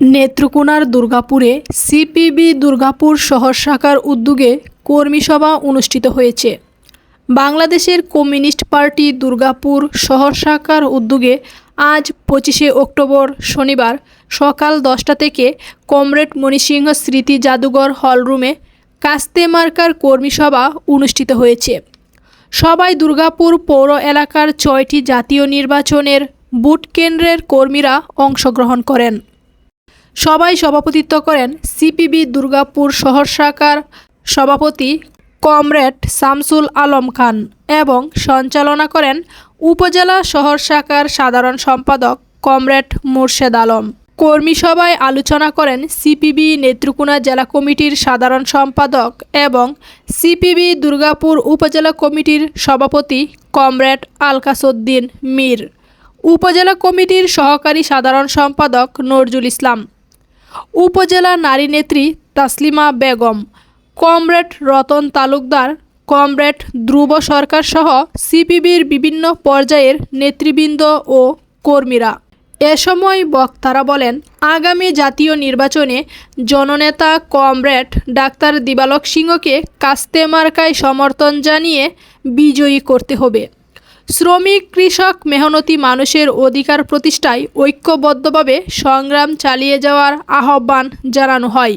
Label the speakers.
Speaker 1: নেত্রকোনার দুর্গাপুরে সিপিবি দুর্গাপুর শহর শাখার উদ্যোগে কর্মীসভা অনুষ্ঠিত হয়েছে। বাংলাদেশের কমিউনিস্ট পার্টি দুর্গাপুর শহর শাখার উদ্যোগে আজ পঁচিশে অক্টোবর শনিবার সকাল দশটা থেকে কমরেড মণিসিংহ স্মৃতি জাদুঘর হলরুমে কাস্তে মার্কার কর্মী সভা অনুষ্ঠিত হয়েছে। সবাই দুর্গাপুর পৌর এলাকার ছয়টি জাতীয় নির্বাচনের বুট কেন্দ্রের কর্মীরা অংশগ্রহণ করেন। সবাই সভাপতিত্ব করেন সিপিবি দুর্গাপুর শহর শাখার সভাপতি কমরেড শামসুল আলম খান এবং সঞ্চালনা করেন উপজেলা শহর শাখার সাধারণ সম্পাদক কমরেড মুর্শেদ আলম। কর্মী সভায় আলোচনা করেন সিপিবি নেত্রকোনা জেলা কমিটির সাধারণ সম্পাদক এবং সিপিবি দুর্গাপুর উপজেলা কমিটির সভাপতি কমরেড আলকাসুদ্দিন মীর। উপজেলা কমিটির সহকারী সাধারণ সম্পাদক নজরুল ইসলাম। উপজেলা নারী নেত্রী তাসলিমা বেগম, কমরেড রতন তালুকদার, কমরেড ধ্রুব সরকার সহ সিপিবির বিভিন্ন পর্যায়ের নেতৃবৃন্দ ও কর্মীরা। এ সময় বক্তারা বলেন, আগামী জাতীয় নির্বাচনে জননেতা কমরেড ডাক্তার দিবালক সিংহকে কাস্তে মার্কায় সমর্থন জানিয়ে বিজয়ী করতে হবে। শ্রমিক কৃষক মেহনতি মানুষের অধিকার প্রতিষ্ঠায় ঐক্যবদ্ধভাবে সংগ্রাম চালিয়ে যাওয়ার আহ্বান জানানো হয়।